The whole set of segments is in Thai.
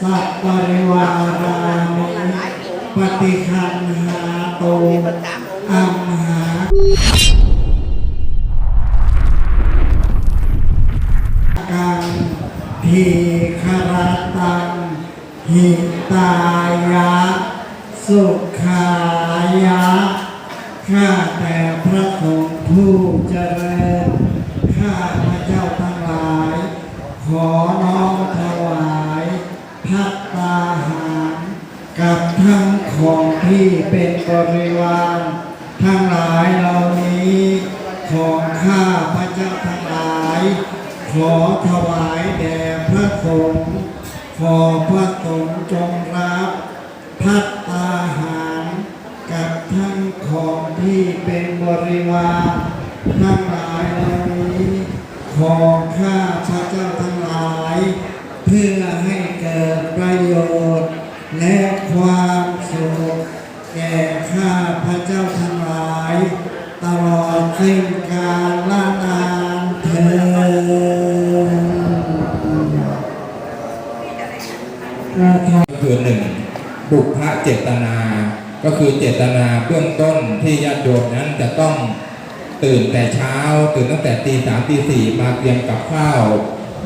สัพปริวารามิปฏิคันหาโตอัมหากังทีคารตังหิตายะ สุขายะ ข้าแต่พระสงฆ์ผู้เจริญ ข้าพระเจ้าทั้งหลาย ขอ ที่เป็นบริวารทั้งหลายเหล่านี้ของข้าพระเจ้าทั้งหลาย ขอถวายแด่พระสงฆ์ขอพระสงฆ์จงรับพัตตาหารกับทั้งของที่เป็นบริวารทั้งหลายเหล่านี้ของข้าพระเจ้าทั้งหลาย เพื่อให้เกิดประโยชน์และความสุขแก่ข้าพระ เจ้าทั้งหลาย ตลอดสิ้นกาลละนานเธอญก็คือหนึ่งบุพเจตนา ก็คือเจตนาเบื้องต้นที่ญาติโยมนั้นจะต้องตื่นแต่เช้า ตื่นตั้งแต่ตีสามตีสี่มาเตรียมกับข้าว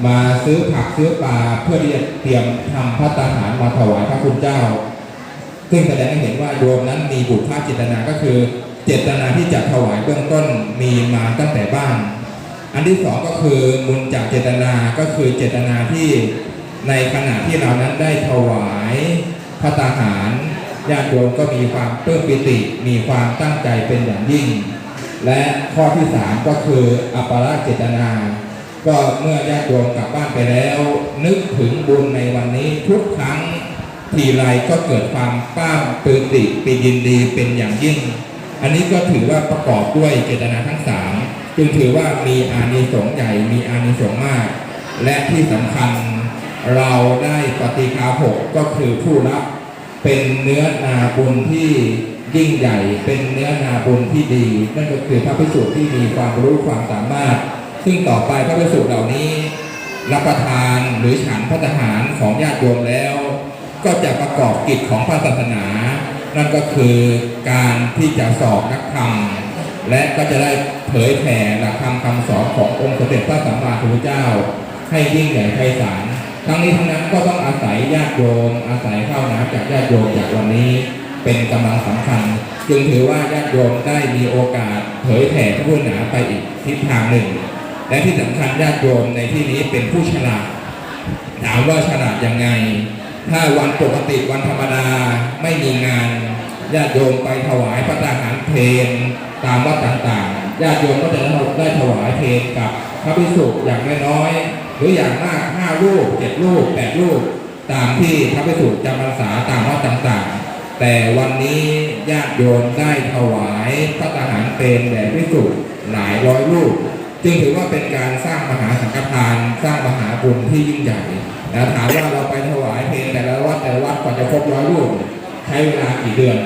มาซื้อผักซื้อปลาเพื่อที่จะเตรียมทำพัตตาหารมาถวายพระคุณเจ้า ซึ่งแสดงให้เห็นว่าโยมนั้นมีบุพเจตนาก็คือ เจตนาที่จะถวายเบื้องต้นมีมาตั้งแต่บ้าน อันที่สองก็คือมุนจากเจตนาก็คือเจตนาที่ในขณะที่เรานั้นได้ถวายพระตาหารญาติโยมก็มีความเพิ่มปิติ มีความตั้งใจเป็นอย่างยิ่ง และข้อที่สามก็คืออัปปาราเจตนา ก็เมื่อญาติโยมกลับบ้านไปแล้ว นึกถึงบุญในวันนี้ทุกครั้ง ทีไรก็เกิดความป้ามปิติเป็นยินดีเป็นอย่างยิ่ง อันนี้ก็ถือว่าประกอบด้วยเจตนาทั้งสามจึงถือว่ามีอานิสงส์ใหญ่มีอานิสงส์มาก และที่สำคัญเราได้ปฏิคาหกก็คือผู้รับเป็นเนื้อนาบุญที่ยิ่งใหญ่ เป็นเนื้อนาบุญที่ดี นั่นก็คือพระภิกษุที่มีความรู้ความสามารถ ซึ่งต่อไปพระภิกษุเหล่านี้ รับประทานหรือฉันพระทหารของญาติโยมแล้ว ก็จะประกอบกิจของพระศาสนา นั่นก็คือการที่จะสอบนักธรรม และก็จะได้เผยแผ่หลักธรรมคำสอนขององค์สมเด็จพระสัมมาสัมพุทธเจ้า ให้ยิ่งใหญ่ไพศาลทั้งนี้ทั้งนั้นก็ต้องอาศัยญาติโยมอาศัยข้าวน้ำจากญาติโยมจากวันนี้เป็นกำลังสำคัญ จึงถือว่าญาติโยมได้มีโอกาสเผยแผ่พระพุทธศาสนาไปอีกทิศทางหนึ่ง และที่สำคัญญาติโยมในที่นี้เป็นผู้ฉลาดถามว่าฉลาดยังไง ถ้าวันปกติวันธรรมดาไม่มีงานญาติโยมไปถวายพระทหารเพนตามวัดต่างๆญาติโยมก็จะได้ถวายเพนกับพระภิกษุอย่างน้อยๆหรืออย่างมากห้าลูกเจ็ดลูกแปดลูกตามที่พระภิกษุจำพรรษาตามวัดต่างๆ แต่วันนี้ญาติโยมได้ถวายพระทหารเพนแด่ภิกษุหลายร้อยลูกจึงถือว่าเป็นการสร้างมหาสังฆทานสร้าง มหาบุญที่ยิ่งใหญ่แล้วถามว่าเราไปถวายเพลงแต่ละวัดแต่ละวัดกว่าจะครบร้อยลูกใช้เวลากี่เดือน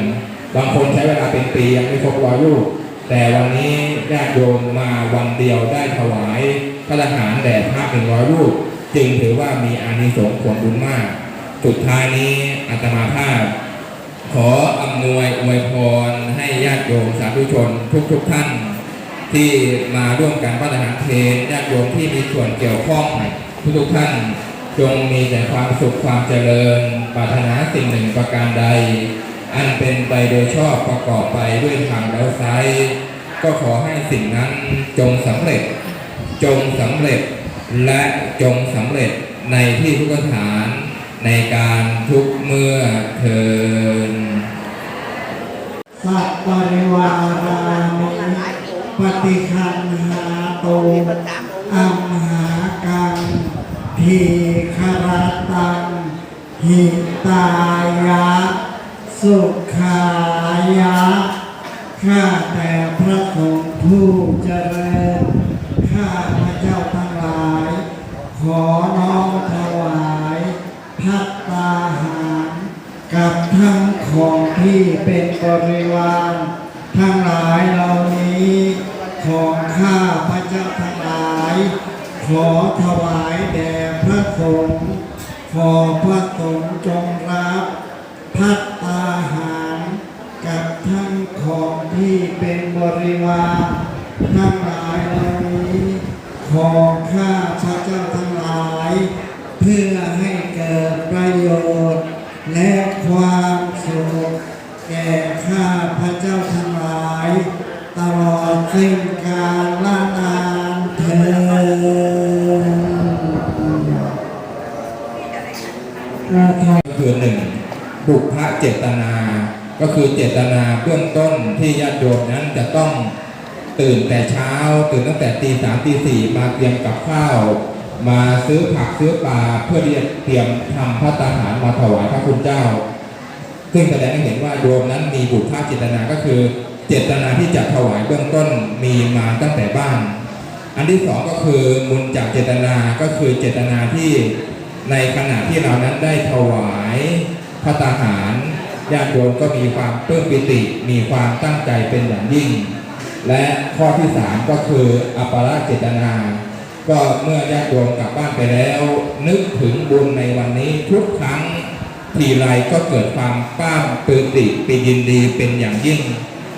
บางคนใช้เวลาเป็นปียังไม่ครบร้อยลูกแต่วันนี้ญาติโยมมาวันเดียวได้ถวายพระทหารแด่พระหนึ่งร้อยลูกจึงถือว่ามีอานิสงส์ผลบุญมาก สุดท้ายนี้อาตมาภาพ ขออำนวยอวยพรให้ญาติโยมสาธุชนทุกๆทท่าน ที่มาร่วมกันพระทหารเพลญาติโยมที่มีส่วนเกี่ยวข้อง ทุกๆท่านจงมีแต่ความสุขความเจริญปรารถนาสิ่งหนึ่งประการใด อันเป็นไปโดยชอบประกอบไปด้วยทางแล้วไซก็ขอให้สิ่งนั้นจงสำเร็จ จงสำเร็จและจงสำเร็จในที่ทุกสถานในการทุกเมื่อเทินสัพปริวารามิปฏิคันหาโตอัมหากัง ทีคารตังหิตายะ สุขายะ ข้าแต่พระสงฆ์ผู้เจริญ ข้าพระเจ้าทั้งหลาย ขอน้อมถวายพัตตาหาร กับทั้งของที่เป็นบริวาร ทั้งหลายเหล่านี้ ของข้าพระเจ้าทั้ง ขอถวายแด่พระสงฆ์ขอพระสงฆ์จงรับพัตตาหารกับทั้งของที่เป็นบริวารทั้งหลายเหล่านี้ขอข้าพระเจ้าทั้งหลาย เพื่อให้เกิดประโยชน์ และความสุขแก่ข้าพระเจ้าทั้งหลาย ตลอดสิ้นกาลละนาน เจตนา ก็คือเจตนาเบื้องต้นที่ญาติโยมนั้นจะต้องตื่นแต่เช้า ตื่นตั้งแต่ตีสามตีสี่มาเตรียมกับข้าว มาซื้อผักซื้อปลาเพื่อที่จะเตรียมทำพระตาหารมาถวายพระคุณเจ้า ซึ่งแสดงให้เห็นว่าโยมนั้นมีบุพเจตนาก็คือ เจตนาที่จะถวายเบื้องต้นมีมาตั้งแต่บ้าน อันที่สองก็คือมุนจากเจตนาก็คือเจตนาที่ในขณะที่เรานั้นได้ถวาย ระตาหารญาติโยมก็มีความเพิ่มปิติ มีความตั้งใจเป็นอย่างยิ่ง และข้อที่สามก็คืออัปราเจตนา ก็เมื่อญาติโยมกลับบ้านไปแล้ว นึกถึงบุญในวันนี้ทุกครั้งทีไรก็เกิดความปลื้มปิติป็นยินดีเป็นอย่างยิ่ง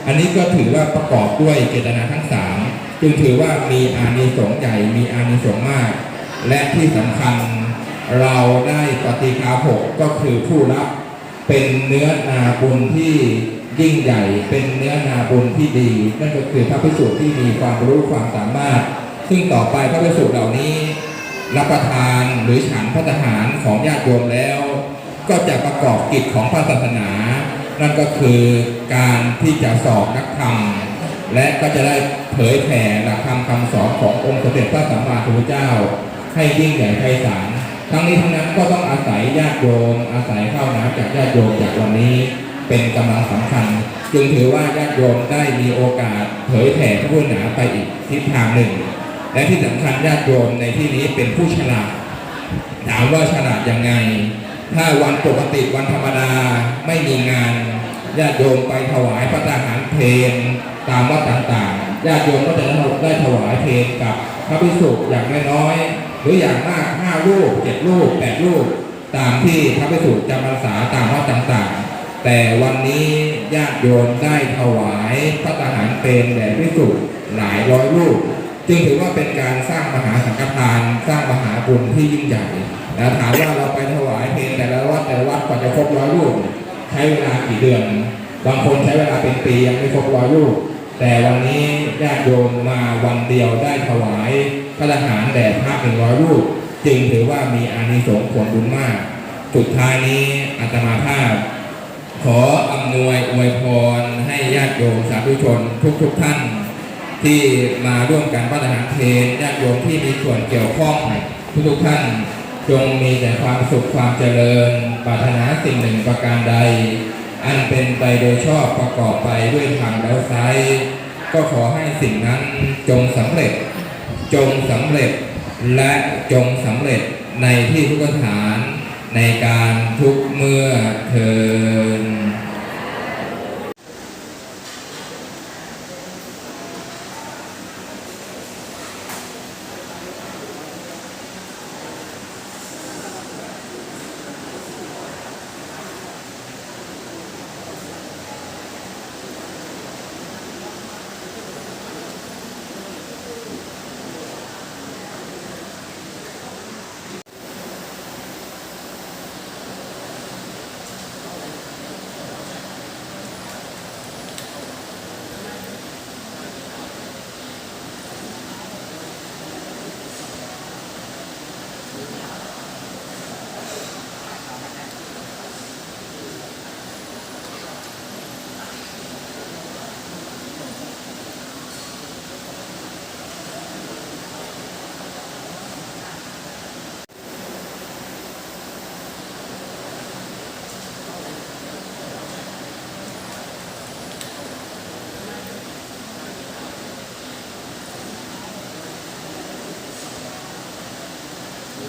อันนี้ก็ถือว่าประกอบด้วยเจตนาทั้งสามจึงถือว่ามีอานิสงส์ใหญ่มีอานิสงส์มาก และที่สำคัญเราได้ปฏิคาหกก็คือผู้รับ เป็นเนื้อนาบุญที่ยิ่งใหญ่ เป็นเนื้อนาบุญที่ดี นั่นก็คือพระภิกษุที่มีความรู้ความสามารถ ซึ่งต่อไปพระภิกษุเหล่านี้ รับประทานหรือฉันพระทหารของญาติโยมแล้ว ก็จะประกอบกิจของพระศาสนา นั่นก็คือการที่จะสอบนักธรรมและก็จะได้เผยแผ่หลักธรรมคำสอนขององค์สมเด็จพระสัมมาสัมพุทธเจ้า ให้ยิ่งใหญ่ไพศาล ทั้งนี้ทั้งนั้นก็ต้องอาศัยญาติโยม อาศัยข้าวน้ำจากญาติโยมจากวันนี้เป็นกำลังสำคัญ จึงถือว่าญาติโยมได้มีโอกาสเผยแผ่พระพุทธศาสนาไปอีกทิศทางหนึ่ง และที่สำคัญญาติโยมในที่นี้เป็นผู้ฉลาดถามว่าฉลาดยังไง ถ้าวันปกติวันธรรมดาไม่มีงานญาติโยมไปถวายพระทหารเพลตามวัดต่างๆญาติโยมก็จะได้ถวายเพลกับพระภิกษุอย่างน้อยๆ หรืออย่างมากห้ารูปเจ็ดรูปแปดรูปตามที่พระภิกษุจำพรรษาตามวัดต่างๆ แต่วันนี้ญาติโยมได้ถวายพระทหารเพลแด่ภิกษุหลายร้อยรูปจึงถือว่าเป็นการสร้างมหาสังฆทานสร้างมหาบุญที่ยิ่งใหญ่นะถามว่าเราไปถวายเพลงแต่ละวัดแต่ละวัดกว่าจะครบร้อยรูปใช้เวลากี่เดือน บางคนใช้เวลาเป็นปียังไม่ครบร้อยรูป แต่วันนี้ญาติโยมมาวันเดียวได้ถวายพระทหารแด่พระหนึ่งร้อยรูปจึงถือว่ามีอานิสงส์ผลบุญมาก สุดท้ายนี้อาตมาภาพ ขออำนวยอวยพรให้ญาติโยมสาธุชนทุกๆทท่าน ที่มาร่วมกันพระทหารเพลญาติโยมที่มีส่วนเกี่ยวข้องทุกๆท่านจงมีแต่ความสุขความเจริญปรารถนาสิ่งหนึ่งประการใด อันเป็นไปโดยชอบประกอบไปด้วยธรรมแล้วไซก็ขอให้สิ่งนั้นจงสำเร็จ จงสำเร็จและจงสำเร็จในที่ทุกสถานในการทุกเมื่อเทิน